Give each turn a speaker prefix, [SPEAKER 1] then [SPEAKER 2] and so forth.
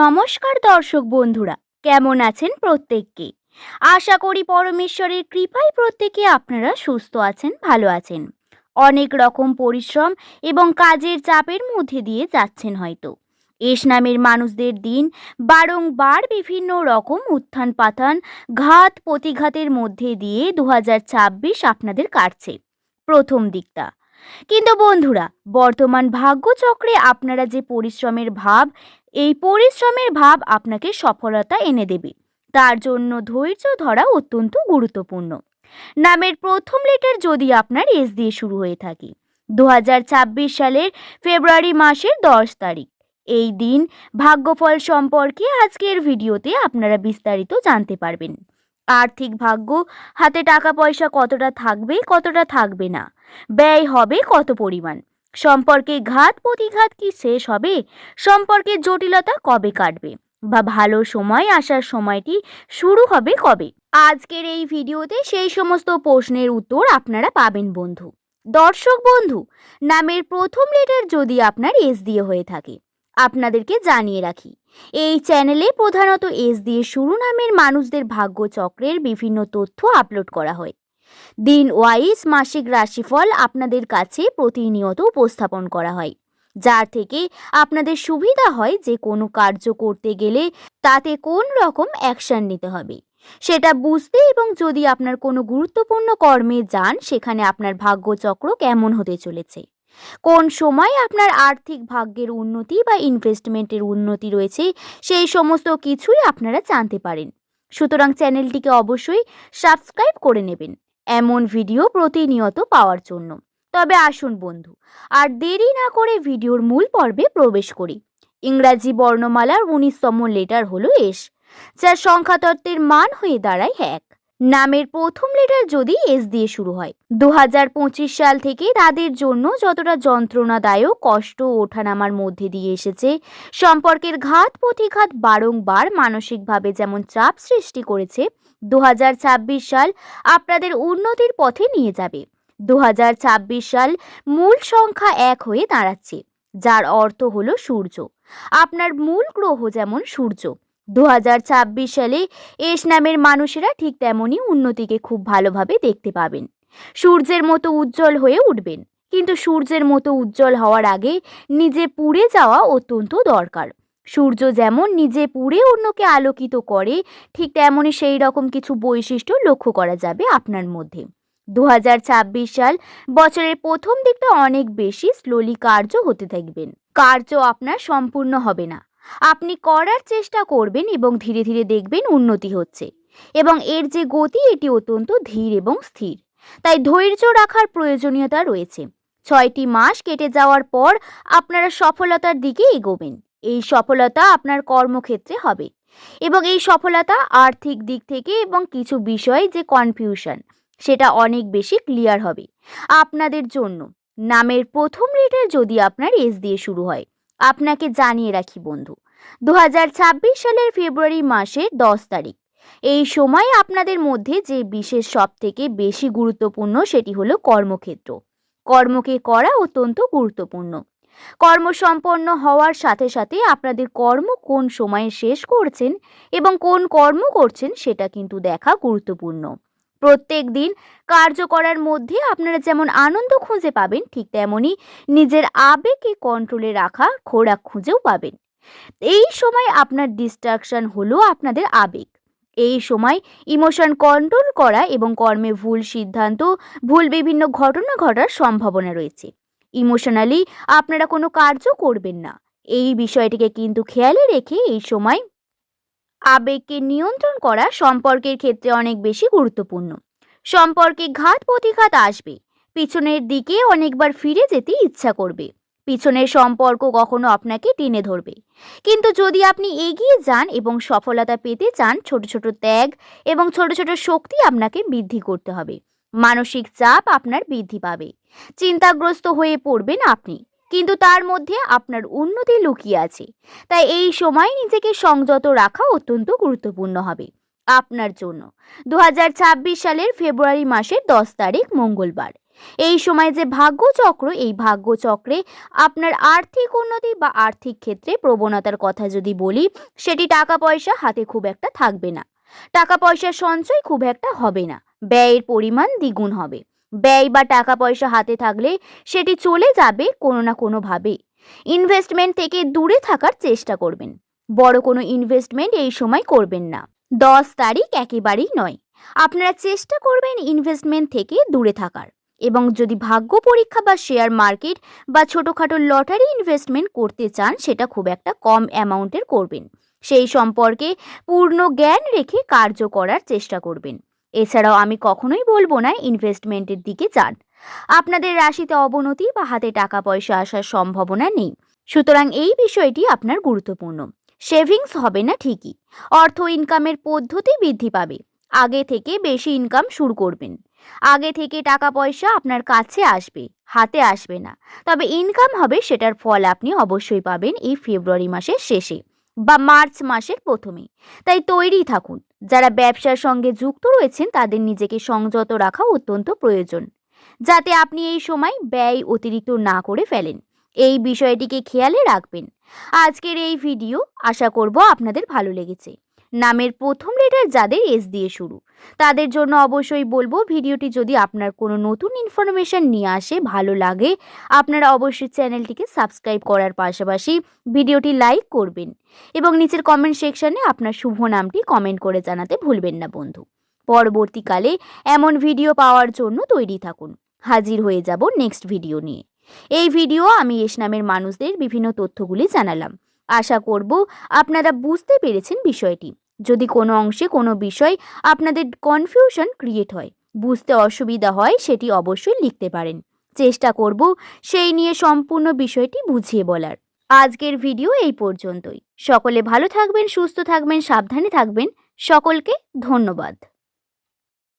[SPEAKER 1] নমস্কার দর্শক বন্ধুরা, কেমন আছেন প্রত্যেককে? আশা করি পরমেশ্বরের কৃপায় প্রত্যেকে আপনারা সুস্থ আছেন, ভালো আছেন। অনেক রকম পরিশ্রম এবং কাজের চাপের মধ্যে দিয়ে যাচ্ছেন হয়তো। এস নামের মানুষদের দিন বারংবার বিভিন্ন রকম উত্থান পাথান ঘাত প্রতিঘাতের মধ্যে দিয়ে দু হাজার ছাব্বিশ আপনাদের কাটছে। প্রথম দিকটা। কিন্তু বন্ধুরা, বর্তমান ভাগ্যচক্রে আপনারা যে পরিশ্রমের ভাব এই পরিশ্রমের ভাব আপনাকে সফলতা এনে দেবে। তার জন্য ধৈর্য ধরা অত্যন্ত গুরুত্বপূর্ণ। নামের প্রথম লেটার যদি আপনার এস দিয়ে শুরু হয়ে থাকে দু হাজার ছাব্বিশ সালের ফেব্রুয়ারি মাসের দশ তারিখ। এই দিন ভাগ্যফল সম্পর্কে আজকের ভিডিওতে আপনারা বিস্তারিত জানতে পারবেন। আর্থিক ভাগ্য, হাতে টাকা পয়সা কতটা থাকবে কতটা থাকবে না, ব্যয় হবে কত পরিমাণ। সম্পর্কে ঘাত প্রতিঘাত কি শেষ হবে? সম্পর্কের জটিলতা কবে কাটবে? বা ভালো সময় আসার সময়টি শুরু হবে কবে? আজকের এই ভিডিওতে সেই সমস্ত প্রশ্নের উত্তর আপনারা পাবেন, বন্ধু। দর্শক বন্ধু, নামের প্রথম লেটার যদি আপনার এস দিয়ে হয়ে থাকে, আপনাদেরকে জানিয়ে রাখি, এই চ্যানেলে প্রধানত এস দিয়ে শুরু নামের মানুষদের ভাগ্য চক্রের বিভিন্ন তথ্য আপলোড করা হয়। দিন ওয়াইজ মাসিক রাশিফল আপনাদের কাছে প্রতিনিয়ত উপস্থাপন করা হয়। যার থেকে আপনাদের সুবিধা হয় যে কোনো কার্য করতে গেলে তাতে কোন রকম অ্যাকশন নিতে হবে। সেটা বুঝতে এবং যদি আপনার কোনো গুরুত্বপূর্ণ কর্মে যান, সেখানে আপনার ভাগ্যচক্র কেমন হতে চলেছে। কোন সময় আপনার আর্থিক ভাগ্যের উন্নতি বা ইনভেস্টমেন্টের উন্নতি রয়েছে, সেই সমস্ত কিছুই আপনারা জানতে পারেন। সুতরাং চ্যানেলটিকে অবশ্যই সাবস্ক্রাইব করে নেবেন। এমন ভিডিও প্রতিনিয়ত পাওয়ার জন্য। তবে আসুন বন্ধু, আর দেরি না করে ভিডিওর মূল পর্বে প্রবেশ করি। ইংরাজি বর্ণমালার উনিশতম লেটার হলো এস, যার সংখ্যাতত্ত্বের মান হয়ে দাঁড়ায় এক। নামের প্রথম লেটার যদি এস দিয়ে শুরু হয় দু হাজার পঁচিশ সাল থেকে তাদের জন্য যতটা যন্ত্রণাদায়ক, কষ্ট ওঠানামার মধ্যে দিয়ে এসেছে, সম্পর্কের ঘাত প্রতিঘাত বারংবার মানসিকভাবে যেমন চাপ সৃষ্টি করেছে দু হাজার ছাব্বিশ সাল আপনাদের উন্নতির পথে নিয়ে যাবে। দু হাজার ছাব্বিশ সাল মূল সংখ্যা এক হয়ে দাঁড়াচ্ছে, যার অর্থ হলো সূর্য। আপনার মূল গ্রহ যেমন সূর্য। দু হাজার ছাব্বিশ সালে এস নামের মানুষেরা ঠিক তেমনই উন্নতিকে খুব ভালোভাবে দেখতে পাবেন। সূর্যের মতো উজ্জ্বল হয়ে উঠবেন, কিন্তু সূর্যের মতো উজ্জ্বল হওয়ার আগে নিজে পুড়ে যাওয়া অত্যন্ত দরকার। সূর্য যেমন নিজে পুড়ে অন্যকে আলোকিত করে, ঠিক তেমনই সেই রকম কিছু বৈশিষ্ট্য লক্ষ্য করা যাবে আপনার মধ্যে। দু হাজার ছাব্বিশ সাল বছরের প্রথম দিকটা অনেক বেশি স্লোলি কার্য হতে থাকবেন। কার্য আপনার সম্পূর্ণ হবে না। আপনি করার চেষ্টা করবেন এবং ধীরে ধীরে দেখবেন উন্নতি হচ্ছে। এবং এর যে গতি, এটি অত্যন্ত ধীর এবং স্থির। তাই ধৈর্য রাখার প্রয়োজনীয়তা রয়েছে। ছয়টি মাস কেটে যাওয়ার পর আপনারা সফলতার দিকে এগোবেন। এই সফলতা আপনার কর্মক্ষেত্রে হবে। এবং এই সফলতা আর্থিক দিক থেকে এবং কিছু বিষয়ে যে কনফিউশন সেটা অনেক বেশি ক্লিয়ার হবে। আপনাদের জন্য নামের প্রথম লেটার যদি আপনার এস দিয়ে শুরু হয়, আপনাকে জানিয়ে রাখি বন্ধু দু হাজার ছাব্বিশ সালের ফেব্রুয়ারি মাসের দশ তারিখ। এই সময় আপনাদের মধ্যে যে বিশেষ সব থেকে বেশি গুরুত্বপূর্ণ সেটি হলো কর্মক্ষেত্র। কর্মকে করা অত্যন্ত গুরুত্বপূর্ণ। কর্মসম্পন্ন হওয়ার সাথে সাথে আপনাদের কর্ম কোন সময়ে শেষ করছেন এবং কোন কর্ম করছেন সেটা কিন্তু দেখা গুরুত্বপূর্ণ। প্রত্যেক দিন কার্য করার মধ্যে আপনারা যেমন আনন্দ খুঁজে পাবেন, ঠিক তেমনই নিজের আবেগকে কন্ট্রোলে রাখা খোরাক খুঁজেও পাবেন। এই সময় আপনার ডিস্ট্রাকশন হলো আপনাদের আবেগ। এই সময় ইমোশন কন্ট্রোল করা এবং কর্মে ভুল সিদ্ধান্ত, ভুল বিভিন্ন ঘটনা ঘটার সম্ভাবনা রয়েছে। ইমোশনালি আপনারা কোনো কার্য করবেন না। এই বিষয়টিকে কিন্তু খেয়ালে রেখে এই সময় আবেগকে নিয়ন্ত্রণ করা সম্পর্কের ক্ষেত্রে অনেক বেশি গুরুত্বপূর্ণ। সম্পর্কে ঘাত প্রতিঘাত আসবে। পিছনের দিকে অনেকবার ফিরে যেতে ইচ্ছা করবে। পিছনের সম্পর্ক কখনো আপনাকে টেনে ধরবে। কিন্তু যদি আপনি এগিয়ে যান এবং সফলতা পেতে চান, ছোট ছোট ত্যাগ এবং ছোট ছোট শক্তি আপনাকে বৃদ্ধি করতে হবে। মানসিক চাপ আপনার বৃদ্ধি পাবে। চিন্তাগ্রস্ত হয়ে পড়বেন আপনি, কিন্তু তার মধ্যে আপনার উন্নতি লুকিয়ে আছে। তাই এই সময় নিজেকে সংযত রাখা অত্যন্ত গুরুত্বপূর্ণ হবে আপনার জন্য। দু হাজার ছাব্বিশ সালের ফেব্রুয়ারি মাসের দশ তারিখ, মঙ্গলবার। এই সময় যে ভাগ্যচক্র, এই ভাগ্যচক্রে আপনার আর্থিক উন্নতি বা আর্থিক ক্ষেত্রে প্রবণতার কথা যদি বলি, সেটি টাকা পয়সা হাতে খুব একটা থাকবে না। টাকা পয়সার সঞ্চয় খুব একটা হবে না। ব্যয়ের পরিমাণ দ্বিগুণ হবে। ব্যয় বা টাকা পয়সা হাতে থাকলে সেটি চলে যাবে কোনো না কোনোভাবে। ইনভেস্টমেন্ট থেকে দূরে থাকার চেষ্টা করবেন। বড় কোনো ইনভেস্টমেন্ট এই সময় করবেন না। দশ তারিখ একেবারেই নয়। আপনারা চেষ্টা করবেন ইনভেস্টমেন্ট থেকে দূরে থাকার এবং যদি ভাগ্য পরীক্ষা বা শেয়ার মার্কেট বা ছোটোখাটো লটারি ইনভেস্টমেন্ট করতে চান, সেটা খুব একটা কম অ্যামাউন্টের করবেন। সেই সম্পর্কে পূর্ণ জ্ঞান রেখে কার্য করার চেষ্টা করবেন। এছাড়াও আমি কখনোই বলব না ইনভেস্টমেন্টের দিকে যান। আপনাদের রাশিতে অবনতি বা হাতে টাকা পয়সা আসার সম্ভাবনা নেই। সুতরাং এই বিষয়টি আপনার গুরুত্বপূর্ণ। সেভিংস হবে না ঠিকই। অর্থ ইনকামের পদ্ধতি বৃদ্ধি পাবে। আগে থেকে বেশি ইনকাম শুরু করবেন। আগে থেকে টাকা পয়সা আপনার কাছে আসবে, হাতে আসবে না। তবে ইনকাম হবে সেটার ফল আপনি অবশ্যই পাবেন এই ফেব্রুয়ারি মাসের শেষে বা মার্চ মাসের প্রথমে। তাই তৈরি থাকুন। যারা ব্যবসার সঙ্গে যুক্ত রয়েছেন, তাদের নিজেকে সংযত রাখা অত্যন্ত প্রয়োজন। যাতে আপনি এই সময় ব্যয় অতিরিক্ত না করে ফেলেন। এই বিষয়টিকে খেয়ালে রাখবেন। আজকের এই ভিডিও আশা করব আপনাদের ভালো লেগেছে। নামের প্রথম লেটার যাদের এস দিয়ে শুরু। তাদের জন্য অবশ্যই বলব, ভিডিওটি যদি আপনার কোনো নতুন ইনফরমেশন নিয়ে আসে, ভালো লাগে, আপনারা অবশ্যই চ্যানেলটিকে সাবস্ক্রাইব করার পাশাপাশি ভিডিওটি লাইক করবেন এবং নিচের কমেন্ট সেকশনে আপনার শুভ নামটি কমেন্ট করে জানাতে ভুলবেন না বন্ধু। পরবর্তীকালে এমন ভিডিও পাওয়ার জন্য তৈরি থাকুন। হাজির হয়ে যাব নেক্সট ভিডিও নিয়ে। এই ভিডিও আমি এস নামের মানুষদের বিভিন্ন তথ্যগুলি জানালাম। আশা করব আপনারা বুঝতে পেরেছেন বিষয়টি। যদি কোনো অংশে কোনো বিষয় আপনাদের কনফিউশন ক্রিয়েট হয়, বুঝতে অসুবিধা হয় সেটি অবশ্যই লিখতে পারেন। চেষ্টা করব সেই নিয়ে সম্পূর্ণ বিষয়টি বুঝিয়ে বলার। আজকের ভিডিও এই পর্যন্তই। সকলে ভালো থাকবেন, সুস্থ থাকবেন, সাবধানে থাকবেন। সকলকে ধন্যবাদ।